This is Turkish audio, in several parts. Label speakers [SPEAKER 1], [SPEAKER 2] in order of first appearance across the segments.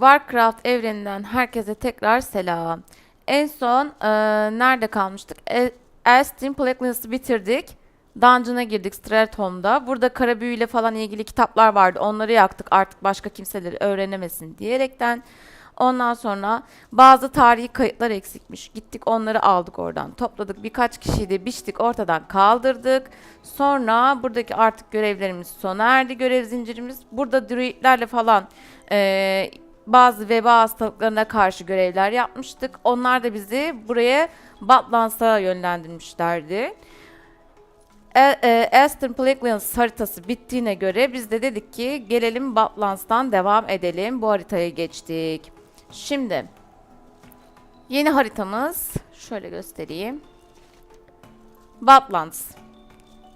[SPEAKER 1] Warcraft evreninden herkese tekrar selam. En son e, nerede kalmıştık? E, Elstin Plaguelands'ı bitirdik. Dungeon'a girdik Stratholme'da. Burada kara büyüyle falan ilgili kitaplar vardı. Onları yaktık artık başka kimseleri öğrenemesin diyerekten. Ondan sonra bazı tarihi kayıtlar eksikmiş. Gittik onları aldık oradan. Topladık birkaç kişiyi de biçtik ortadan kaldırdık. Sonra buradaki artık görevlerimiz sona erdi. Görev zincirimiz. Burada druidlerle falan e, bazı veba hastalıklarına karşı görevler yapmıştık. Onlar da bizi buraya Batlands'a yönlendirmişlerdi. E, e, Plaguelands haritası bittiğine göre biz de dedik ki gelelim Batlands'tan devam edelim. Bu haritaya geçtik. Şimdi yeni haritamız şöyle göstereyim. Batlands.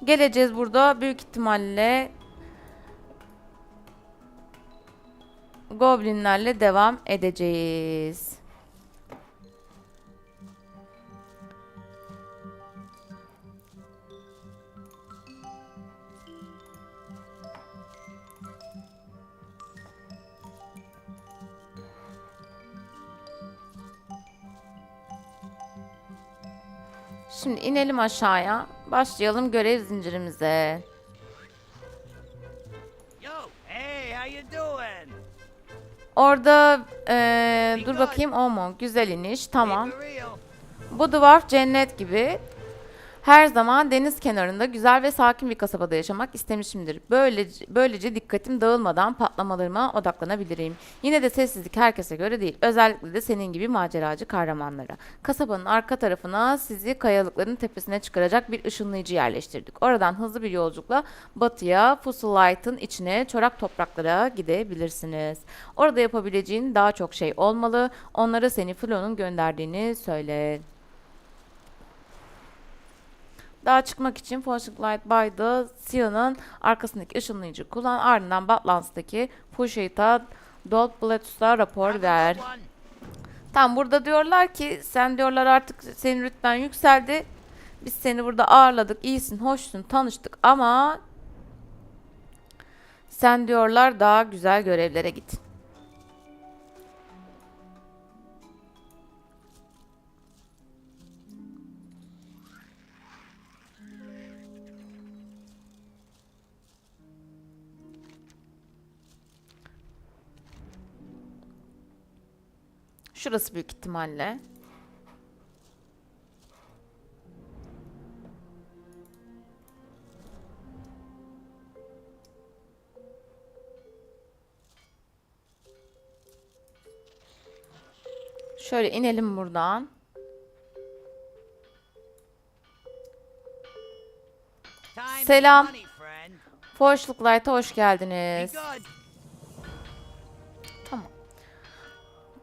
[SPEAKER 1] Geleceğiz burada büyük ihtimalle Goblinlerle devam edeceğiz. Şimdi inelim aşağıya. Başlayalım görev zincirimize. Orada eee, dur bakayım o mu? Güzel iniş. Tamam. Bu duvar cennet gibi. Her zaman deniz kenarında güzel ve sakin bir kasabada yaşamak istemişimdir. Böylece, böylece dikkatim dağılmadan patlamalarıma odaklanabilirim. Yine de sessizlik herkese göre değil. Özellikle de senin gibi maceracı kahramanlara. Kasabanın arka tarafına sizi kayalıkların tepesine çıkaracak bir ışınlayıcı yerleştirdik. Oradan hızlı bir yolculukla batıya, Fusullight'ın içine, çorak topraklara gidebilirsiniz. Orada yapabileceğin daha çok şey olmalı. Onlara seni Flo'nun gönderdiğini söyle. Daha çıkmak için Flashing Light by the Sea'nın arkasındaki ışınlayıcı kullan. Ardından Batlands'taki Pushait'a Dolt Blatus'a rapor ver. Tam burada diyorlar ki sen diyorlar artık senin rütben yükseldi. Biz seni burada ağırladık. iyisin, hoşsun, tanıştık ama sen diyorlar daha güzel görevlere git. Şurası büyük ihtimalle. Şöyle inelim buradan. Selam. Forşluk Light'a hoş geldiniz.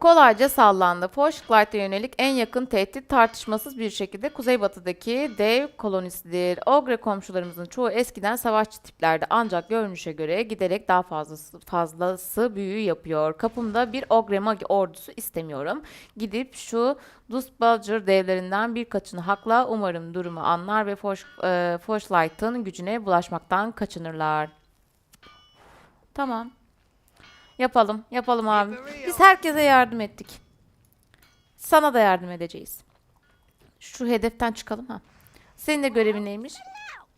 [SPEAKER 1] Kolayca sallandı. Forşlight'a yönelik en yakın tehdit tartışmasız bir şekilde kuzeybatıdaki dev kolonisidir. Ogre komşularımızın çoğu eskiden savaşçı tiplerdi ancak görünüşe göre giderek daha fazlası, fazlası büyü yapıyor. Kapımda bir ogre magi ordusu istemiyorum. Gidip şu Dustbulger devlerinden birkaçını hakla umarım durumu anlar ve Forş, e, Forschlight'ın gücüne bulaşmaktan kaçınırlar. Tamam. Yapalım, yapalım abi. Biz herkese yardım ettik. Sana da yardım edeceğiz. Şu hedeften çıkalım ha. Senin de görevin neymiş?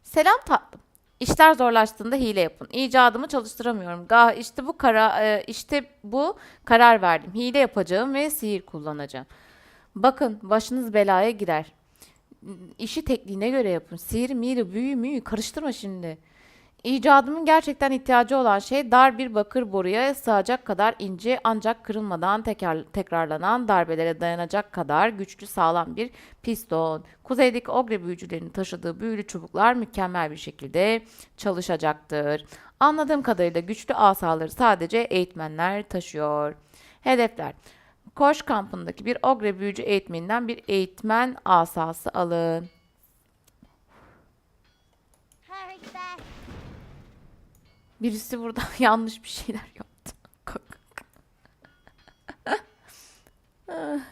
[SPEAKER 1] Selam tatlım. İşler zorlaştığında hile yapın. İcadımı çalıştıramıyorum. Ga işte bu kara e, işte bu karar verdim. Hile yapacağım ve sihir kullanacağım. Bakın başınız belaya girer. İşi tekniğine göre yapın. Sihir, mihir, büyü, müyü karıştırma şimdi. İcadımın gerçekten ihtiyacı olan şey dar bir bakır boruya sığacak kadar ince ancak kırılmadan tekrar, tekrarlanan darbelere dayanacak kadar güçlü sağlam bir piston. Kuzeydeki ogre büyücülerinin taşıdığı büyülü çubuklar mükemmel bir şekilde çalışacaktır. Anladığım kadarıyla güçlü asaları sadece eğitmenler taşıyor. Hedefler. Koş kampındaki bir ogre büyücü eğitmeninden bir eğitmen asası alın. Birisi burada yanlış bir şeyler yaptı.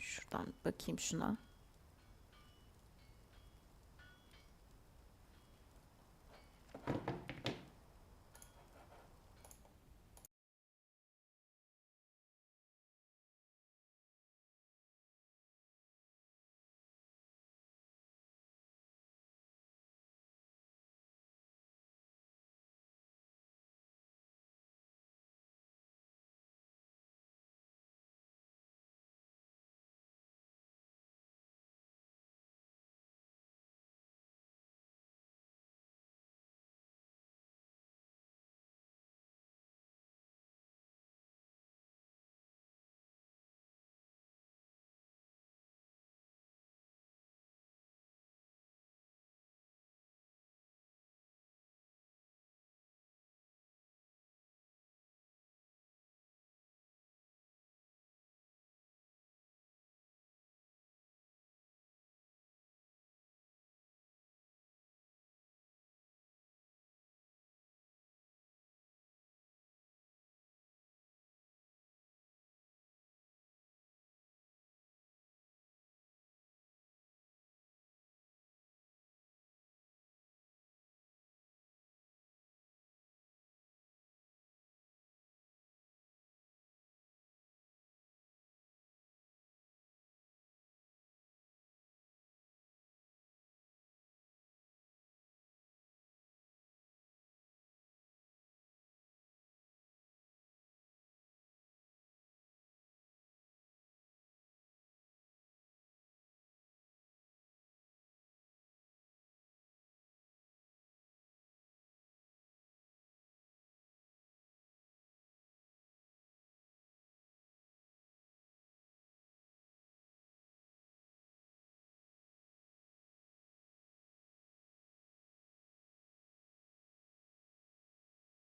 [SPEAKER 1] Şuradan bakayım şuna.